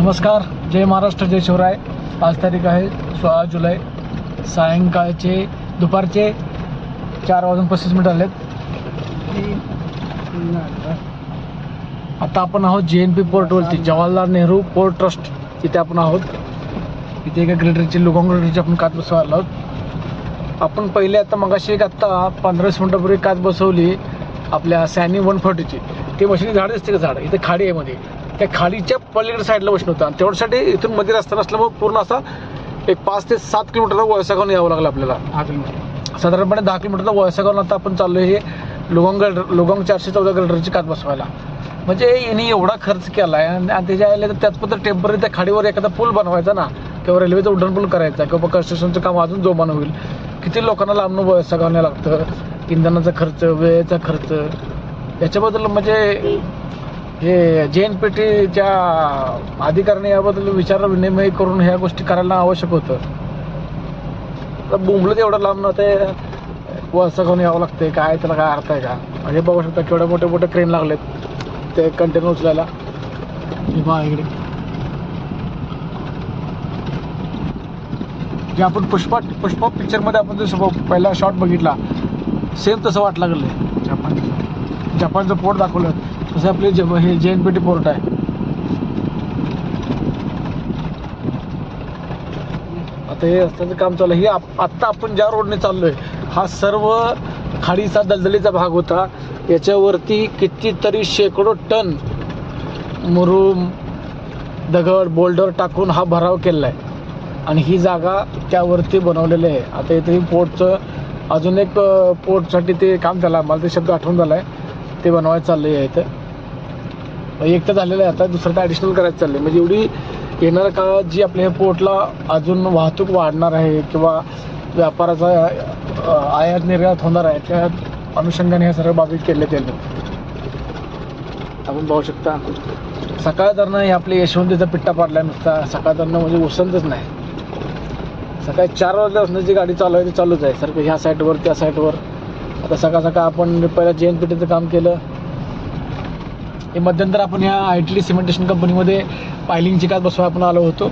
नमस्कार जय महाराष्ट्र जय शिवराय. आज तारीख आहे सोळा जुलै. सायंकाळचे दुपारचे चार वाजून पस्तीस मिनिट आलेत. आता आपण आहोत जे एन पी पोर्टवरती जवाहरलाल नेहरू पोर्ट ट्रस्ट तिथे आपण आहोत. इथे एका ग्रेडरची लुगांग ग्रेडरची आपण काच बसवायला आहोत. आपण पहिले आता मगाशी एक आत्ता पंधरा वीस मिनिटापूर्वी काच बसवली आपल्या सॅनी वन फोर्टीची ते मशीन झाड दिसते का झाड? इथे खाडी आहे मध्ये. त्या खाडीच्या पलीकडे साईडला बसणं होतं. आणि तेवढ्यासाठी इथून मध्ये रस्ता नसल्यामुळे पूर्ण असा एक पाच ते सात किलोमीटरचा वळसा घेऊन यावं लागलं आपल्याला. दहा किलोमीटर. साधारणपणे दहा किलोमीटरचा वळसा घेऊन आता आपण चाललो हे लुगांग गल्डर लुगांग चारशे चौदा गल्डरची काच बसवायला. म्हणजे यांनी एवढा खर्च केला आहे आणि त्याच्या आले तर पण टेंपररी त्या खाडीवर एखादा पूल बनवायचा ना किंवा रेल्वेचा उड्डाण पूल करायचा किंवा कन्स्ट्रक्शनचं काम अजून जोमानं होईल. किती लोकांना लांबणं वळसा लागतं? इंधनाचा खर्च वेळेचा खर्च. याच्याबद्दल म्हणजे हे जे एन पी टीच्या अधिकाऱ्याने याबद्दल विचार विनिमय करून ह्या गोष्टी करायला आवश्यक होतं. तर बोंबलं तेवढं लांब ना ते वळसा घेऊन यावं लागते काय त्याला काय अर्थ आहे का? म्हणजे बघू शकता केवढे मोठे मोठे क्रेन लागलेत. ते कंटेनर उचलायला. इकडे. जे आपण पुष्पा पुष्पा पिक्चरमध्ये आपण जसं पहिला शॉट बघितला. सेम तसं वाट लागलं जपान जपानचं पोट दाखवलं. जसं आपले जे हे जे एन पी टी पोर्ट आहे. आता हे रस्त्याचं काम चालू आहे. हे आत्ता आपण ज्या रोडने चाललोय हा सर्व खाडीचा दलदलीचा भाग होता. याच्यावरती कितीतरी शेकडो टन मुरुम दगड बोल्डर टाकून हा भराव केलेला आहे आणि ही जागा त्यावरती बनवलेली आहे. आता इथे पोर्टचं अजून एक पोर्टसाठी ते काम झालं. मला ते शब्द आठवून झाला आहे ते बनवायचं चाललं आहे इथं. एक तर झालेलं आहे. आता दुसरं तर ॲडिशनल करायचं चाललं आहे म्हणजे एवढी येणाऱ्या काळात जी आपल्या ह्या पोर्टला अजून वाहतूक वाढणार आहे किंवा व्यापाराचा आयात निर्यात होणार आहे त्या अनुषंगाने ह्या सर्व बाबी केल्या त्यांनी. आपण पाहू शकता. सकाळ हे आपले यशवंतीचा पिट्टा पाडला नुसता. सकाळ म्हणजे उसंतच नाही. सकाळी चार वाजल्यापासून जी गाडी चालू आहे ती चालूच आहे. सारखं ह्या साईडवर त्या साईडवर आता सकाळ सकाळ आपण पहिल्या जे एन पी टीचं काम केलं. हे मध्यंतर आपण या आय टी सिमेंटेशन कंपनीमध्ये पायलिंगची काच बसवा आपण आलो होतो.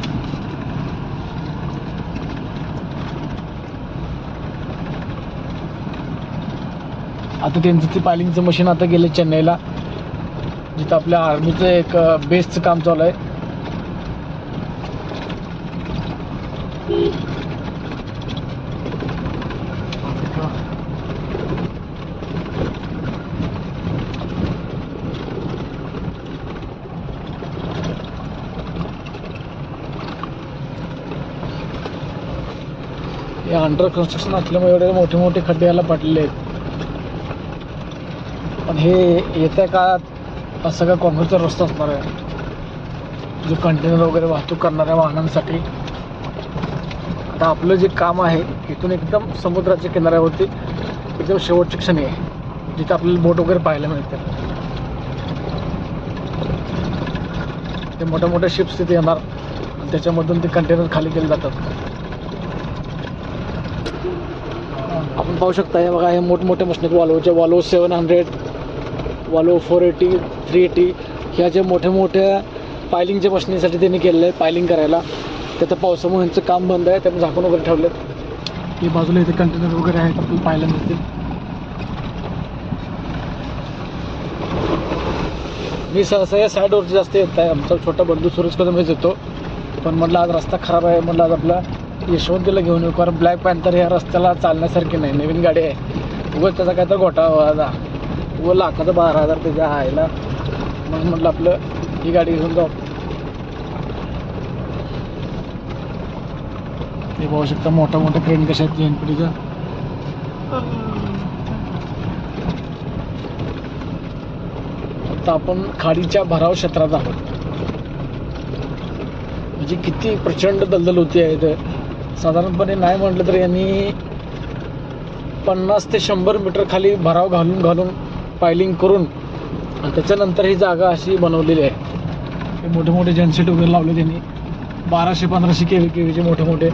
आता त्यांचं ते पायलिंगचं मशीन आता गेलं चेन्नईला. जिथं आपल्या आर्मीचं एक बेसचं काम चालू आहे हे अंडर कन्स्ट्रक्शन असल्यामुळे एवढे मोठे मोठे खड्डे याला पडलेले आहेत. पण हे येत्या काळात हा सगळा काँक्रीटचा रस्ता असणार आहे. जो कंटेनर वगैरे वाहतूक करणाऱ्या वाहनांसाठी. आता आपलं जे काम आहे इथून एकदम समुद्राच्या किनाऱ्यावरती एकदम शेवटची क्षणी आहे जिथे आपल्याला बोट वगैरे पाहायला मिळते. ते मोठ्या मोठ्या शिप्स तिथे येणार आणि त्याच्यामधून ते कंटेनर खाली केले जातात. आपण पाहू शकता हे बघा हे मोठमोठे मशीन आहेत वालोच्या Volvo seven hundred Volvo four eighty three eighty ह्या ज्या मोठ्या मोठ्या पायलिंगच्या मशनीसाठी त्यांनी केलेलं आहे पायलिंग करायला. त्याचं पावसामुळे यांचं काम बंद आहे त्यामुळे झाकून वगैरे ठेवलेत. हे बाजूला इथे कंटेनर वगैरे आहेत आपल्याला पाहायला मिळतील. मी सहसा या साईडवरती जास्त येत आहे आमचा छोटा बंधू सुरेश कदमच येतो. पण म्हटलं आज रस्ता खराब आहे म्हटलं आज आपला यशवंतीला घेऊन येऊ कारण ब्लॅक पॅन्थर ह्या रस्त्याला चालण्यासारखी नाही नवीन गाडी आहे. उगाच त्याचा काय तर घोटाळा जा व लाखाचा बारा हजार त्याच्या आयला म्हणून म्हटलं आपलं ही गाडी घेऊन जाऊ. हे पाहू शकता मोठा मोठा ट्रेन कशा आहेत एन पी आता आपण खाडीच्या भराव क्षेत्रात आहोत. म्हणजे किती प्रचंड दलदल होती आहे इथे. साधारणपणे नाही म्हटलं तर यांनी पन्नास ते शंभर मीटर खाली भराव घालून घालून पायलिंग करून आणि त्याच्यानंतर ही जागा अशी बनवलेली आहे. हे मोठे मोठे जनसेट वगैरे लावले त्यांनी. बाराशे पंधराशे के व्ही के व्हीचे मोठे मोठे.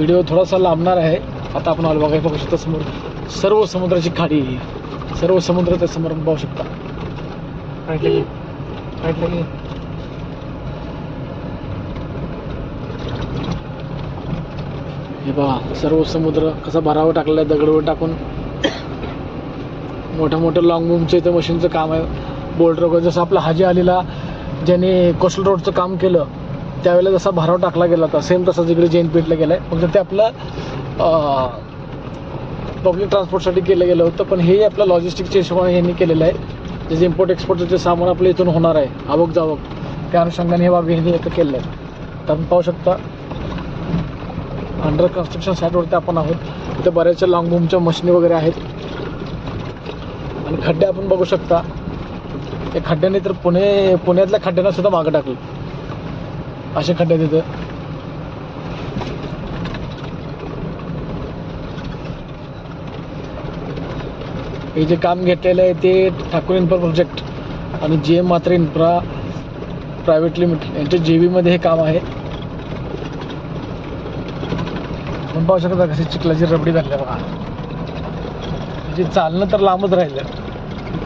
व्हिडिओ थोडासा लांबणार आहे. आता आपण आलो बघायला बघू शकता समोर. सर्व समुद्राची खाडी सर्व समुद्र त्या समोर पाहू शकता. हे पहा सर्व समुद्र कसा भरावा टाकलेला आहे दगडवर टाकून. मोठं मोठं लॉंग बूमचं इथं मशीनचं काम आहे. बोल्डर वगैरे जसं आपला हाजी अलीला ज्याने कोस्टल रोडचं काम केलं त्यावेळेला जसा भराव टाकला गेला होता सेम तसाच इकडे जैन पेठला गेला आहे फक्त ते आपलं पब्लिक ट्रान्सपोर्टसाठी केलं गेलं होतं पण हे आपलं लॉजिस्टिकच्या हिशोबाने यांनी केलेलं आहे. जे इम्पोर्ट एक्सपोर्टचं जे सामान आपलं इथून होणार आहे आवक जावक त्या अनुषंगाने हे बाबी यांनी इथं केलेलं आहे तर आपण पाहू शकता अंडर कन्स्ट्रक्शन साईटवरती आपण आहोत. इथं बऱ्याचशा लॉंग बूमच्या मशिनी वगैरे आहेत. आणि खड्डे आपण बघू शकता. त्या खड्ड्याने तर पुणे पुण्यातल्या खड्ड्यांना सुद्धा मागं टाकलं. असे खड्ड्यात येतं. हे जे काम घेतलेलं आहे ते ठाकूर इन्फ्रा प्रोजेक्ट आणि जे एम मात्र इन्फ्रा प्रायव्हेट लिमिटेड यांच्या जे व्हीमध्ये हे काम आहे. आपण पाहू शकता कशी चिखलाची रबडी झाली आहे बघा. म्हणजे चालणं तर लांबच राहिलं.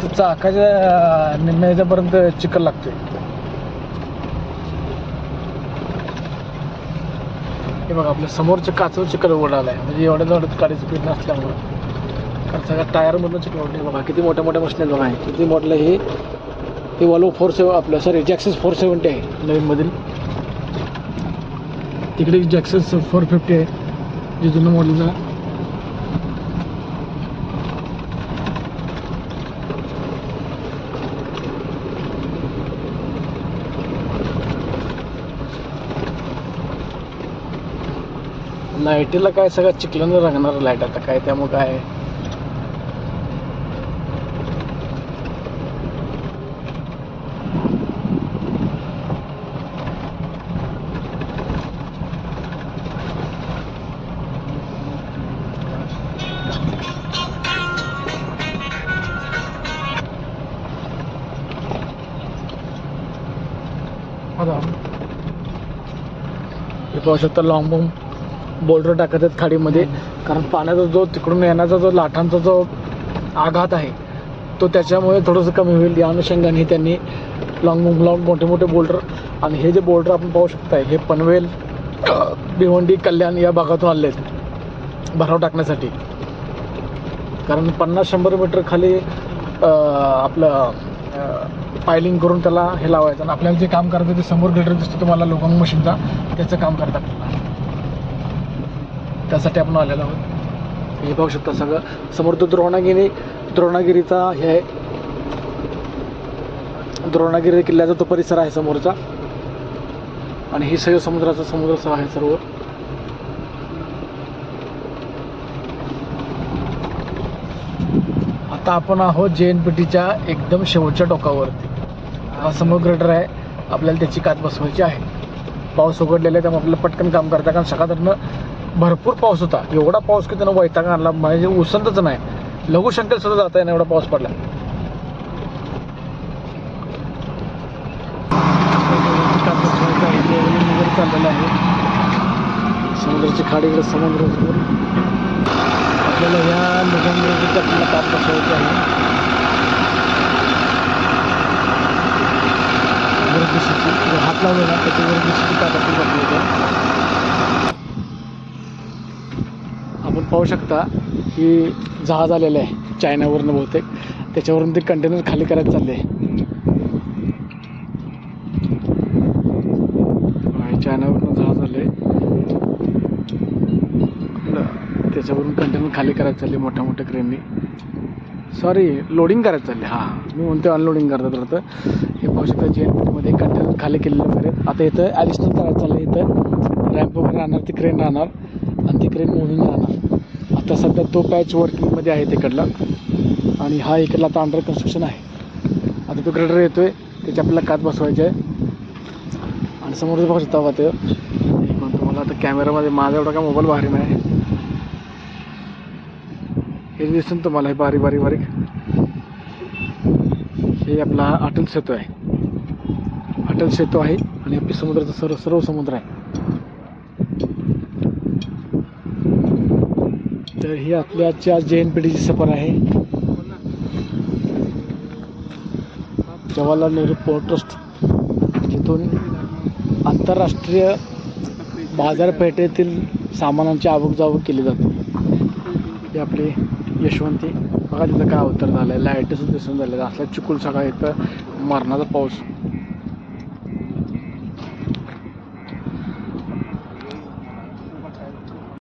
तर चाकाच्या निम्म्याच्यापर्यंत चिखल लागतोय. हे बघा आपल्या समोरच्या काचवर चिखल उडाला आहे म्हणजे एवढ्या जवळ गाडीचं पीठ नसल्यामुळं. कारण सगळ्या टायरमधून चिखल उडले बघा किती मोठ्या मोठ्या मशीन आहेत बघा. हे. किती मोठलं हे हे वॉल्वो फोर सेवन आपलं सॉरी जॅक्सेस फोर सेवन्टी आहे. नवीनमधील. तिकडे जॅक्सेस फोर फिफ्टी आहे. जे जुनं मॉडेलचा नाईटीला काय सगळं चिखलानं रंगणार लाइट आता काय त्यामुळे काय? आता. पाहू शकता लॉंग बॉम्ब बोल्डर टाकत आहेत खाडीमध्ये. कारण पाण्याचा जो तिकडून येण्याचा जो लाटांचा जो आघात आहे तो त्याच्यामुळे थोडंसं कमी होईल. या अनुषंगाने त्यांनी लॉंग लॉंग मोठे मोठे बोल्डर आणि हे जे बोल्डर आपण पाहू शकताय हे पनवेल भिवंडी कल्याण या भागातून आले आहेत. भराव टाकण्यासाठी. कारण पन्नास शंभर मीटर खाली आपलं पायलिंग करून त्याला हे लावायचं आणि आपल्याला जे काम करायचं ते समोर ग्रेडर दिसतो तुम्हाला लोकांग मशीनचा त्याचं काम करतात. आपल्याला त्यासाठी आपण आलेलो आहोत. हे पाहू शकता सगळं. समोर तो द्रोणागिरी द्रोणागिरीचा हे आहे. द्रोणागिरी किल्ल्याचा तो परिसर आहे समोरचा. आणि ही सगळं समुद्राचा समुद्राचा आहे सर्व. आता आपण आहोत जे एन पी टीच्या एकदम शेवटच्या टोकावरती. हा समोर ग्रेटर आहे. आपल्याला त्याची कात बसवायची आहे. पाऊस उघडलेला आहे त्यामुळे आपल्याला पटकन काम करता कारण सकाळ भरपूर पाऊस होता. एवढा पाऊस की त्यानं वैताग आणला. म्हणजे उसंतच नाही. लघुशंकेत सुद्धा जाता येईल एवढा पाऊस पडला. कात आहे, लेवलिंग चाललेलं आहे समुद्र समोर आपल्याला ह्या निगमची आपल्याला कात बसवायची आहे. हात लावलेला त्याची वर्गीशीची कात आपण आहे. आपण पाहू शकता की जहाज आलेलं आहे चायनावरनं बहुतेक. त्याच्यावरून ते कंटेनर खाली करायला चालले आहे. चायनावरनं जहाज आले त्याच्यावरून कंटेनर खाली करायला चालले मोठ्या मोठ्या क्रेननी सॉरी लोडिंग करायचं चालले. हां मी म्हणतो अनलोडिंग करतात राहतं हे पाहू शकता जे मध्ये कंटेनर खाली केलेले वगैरे आता इथं ॲडिशनल करायचं चाललं इथं रॅम्प वगैरे राहणार ती क्रेन राहणार. आणि ती क्रेन मुव्हिंग राहणार. आता सध्या तो पॅच वर्किंगमध्ये आहे तिकडला. आणि हा इकडला आता अंडर कन्स्ट्रक्शन आहे. आता तो ग्रेडर आहे त्याची आपल्याला कात बसवायची आहे. आणि समोर बघू शकता ते. मला आता कॅमेरामध्ये माझा एवढा काय मोबाईल भारी नाही. हे दिसून तुम्हाला हे बारीक बारीक बारीक हे आपला अटल सेतू आहे. अटल सेतू आहे आणि आपली समुद्राचा सर्व सर्व समुद्र आहे. तर ही आपल्या आजची आज जे एन सफर आहे. जवाहरलाल नेहरू पोर्ट ट्रस्ट जिथून आंतरराष्ट्रीय बाजारपेठेतील सामानांची आवक जावक केली जाते. ही आपली यशवंती. बघा तिथं काय अवतर झालं आहे लाईटच दिसून झालेलं असल्या चिकूल सगळा इथं मरणाचा पाऊस.